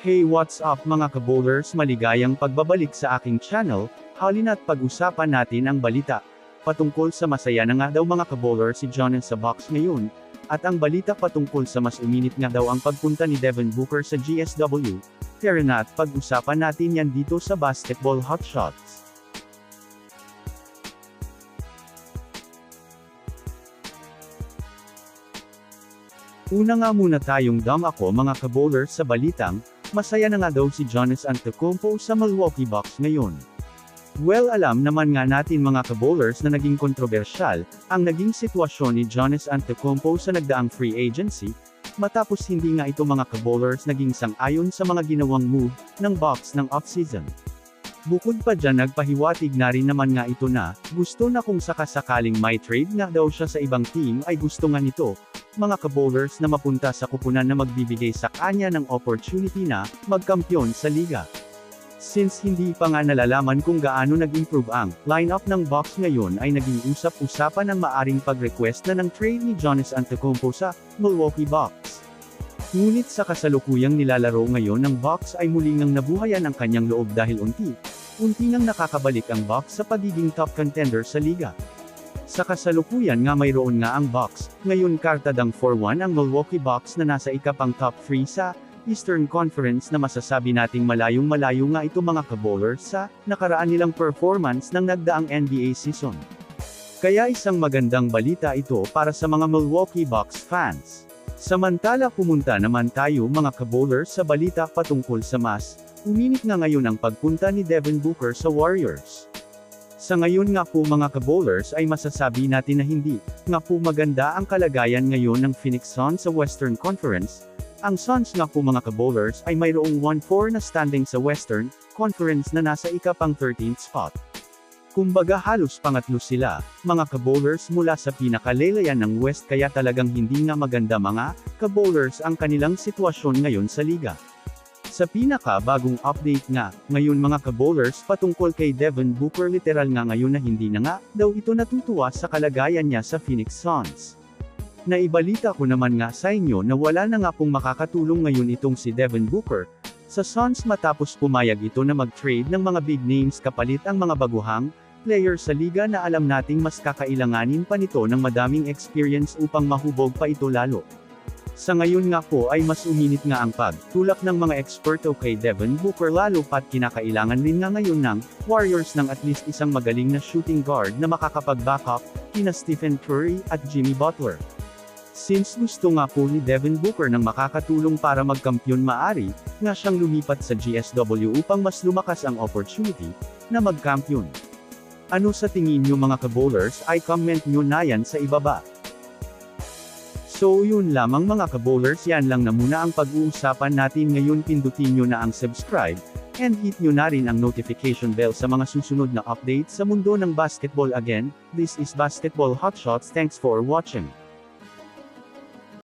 Hey what's up mga kabowlers maligayang pagbabalik sa aking channel, halina't pag-usapan natin ang balita. Patungkol sa masaya na nga daw mga kabowler si Jonas sa box ngayon, at ang balita patungkol sa mas uminit nga daw ang pagpunta ni Devin Booker sa GSW. Tara na at pag-usapan natin yan dito sa Basketball Hotshots. Una nga muna tayong dam ako mga kabowler sa balitang, masaya na nga daw si Jonas Antetokounmpo sa Milwaukee Bucks ngayon. Well alam naman nga natin mga kabowlers na naging kontrobersyal, ang naging sitwasyon ni Jonas Antetokounmpo sa nagdaang free agency, matapos hindi nga ito mga kabowlers naging sang-ayon sa mga ginawang move, ng Bucks ng offseason. Bukod pa dyan nagpahiwatig na rin naman nga ito na, gusto na kung sakasakaling may trade nga daw siya sa ibang team ay gusto nga nito, mga kabowlers na mapunta sa kupunan na magbibigay sa kanya ng opportunity na, magkampyon sa liga. Since hindi pa nga nalalaman kung gaano nag-improve ang lineup ng Bucks ngayon ay naging usap-usapan ng maaring pag-request na ng trade ni Jonas Antetokounmpo sa Milwaukee Bucks. Ngunit sa kasalukuyang nilalaro ngayon ng Bucks ay muli ngang nabuhayan ang kanyang loob dahil unti, unti nang nakakabalik ang Bucks sa pagiging top contender sa liga. Sa kasalukuyan nga mayroon nga ang Bucks, ngayon kartadang 4-1 ang Milwaukee Bucks na nasa ikapang top 3 sa Eastern Conference na masasabi nating malayong malayo nga ito mga kabowlers sa nakaraan nilang performance ng nagdaang NBA season. Kaya isang magandang balita ito para sa mga Milwaukee Bucks fans. Samantala pumunta naman tayo mga kabowlers sa balita patungkol sa mas, uminit nga ngayon ang pagpunta ni Devin Booker sa Warriors. Sa ngayon nga po mga kabowlers ay masasabi natin na hindi, nga po maganda ang kalagayan ngayon ng Phoenix Suns sa Western Conference. Ang Suns nga po mga kabowlers ay mayroong 1-4 na standing sa Western Conference na nasa ikapang 13th spot. Kumbaga halos pangatlo sila, mga kabowlers mula sa pinakalalayan ng West kaya talagang hindi nga maganda mga kabowlers ang kanilang sitwasyon ngayon sa liga. Sa pinaka bagong update nga, ngayon mga kabowlers patungkol kay Devin Booker literal nga ngayon na hindi na nga, daw ito natutuwa sa kalagayan niya sa Phoenix Suns. Naibalita ko naman nga sa inyo na wala na nga pong makakatulong ngayon itong si Devin Booker, sa Suns matapos pumayag ito na mag-trade ng mga big names kapalit ang mga baguhang, player sa liga na alam nating mas kakailanganin pa nito ng madaming experience upang mahubog pa ito lalo. Sa ngayon nga po ay mas uminit nga ang pag-tulak ng mga eksperto kay Devin Booker lalo pat kinakailangan rin nga ngayon ng Warriors ng at least isang magaling na shooting guard na makakapag-backup, kina Stephen Curry at Jimmy Butler. Since gusto nga po ni Devin Booker ng makakatulong para magkampiyon maari, nga siyang lumipat sa GSW upang mas lumakas ang opportunity, na magkampiyon. Ano sa tingin nyo mga kabowlers ay comment nyo na yan sa ibaba. So yun lamang mga kabowlers yan lang na muna ang pag-uusapan natin ngayon pindutin nyo na ang subscribe, and hit nyo na rin ang notification bell sa mga susunod na updates sa mundo ng basketball again, this is Basketball Hotshots thanks for watching.